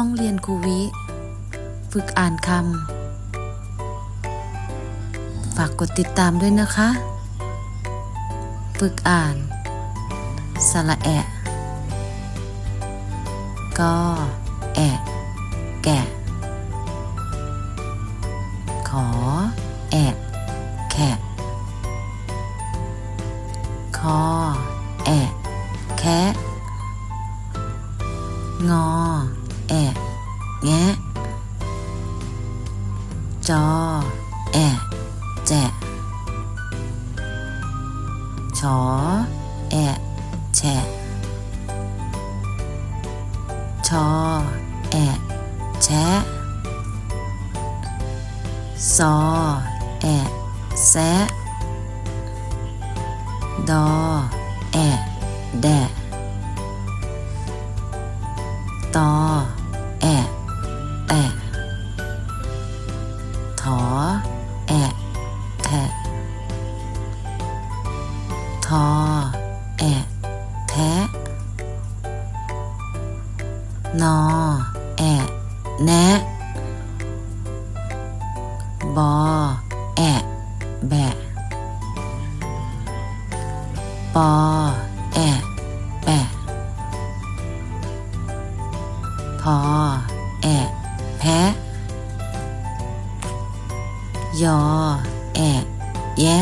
ห้องเรียนครูวิ ฝึกอ่านคำ ฝากกดติดตามด้วยนะคะ ฝึกอ่านสระแอะก็แอะแกะ ขอ แอะแขะคอ แอะแงะจอ แอะแจะชอ แอะแฉะชอ แอะแชะซอ แอะแซะดอ แอะแดะตอะ ทอ แอะ แทะ นอ แอะ แนะ บอ แอะ แบะ ปอ แอะ แปะ พอ แอะ แพะยอ แอะแยะ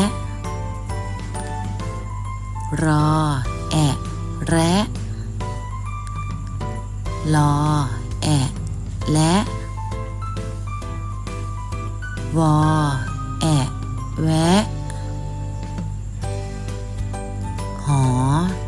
รอ แอะแระลอ แอะ และ วอ แอะ แวะ หอแอะแหอ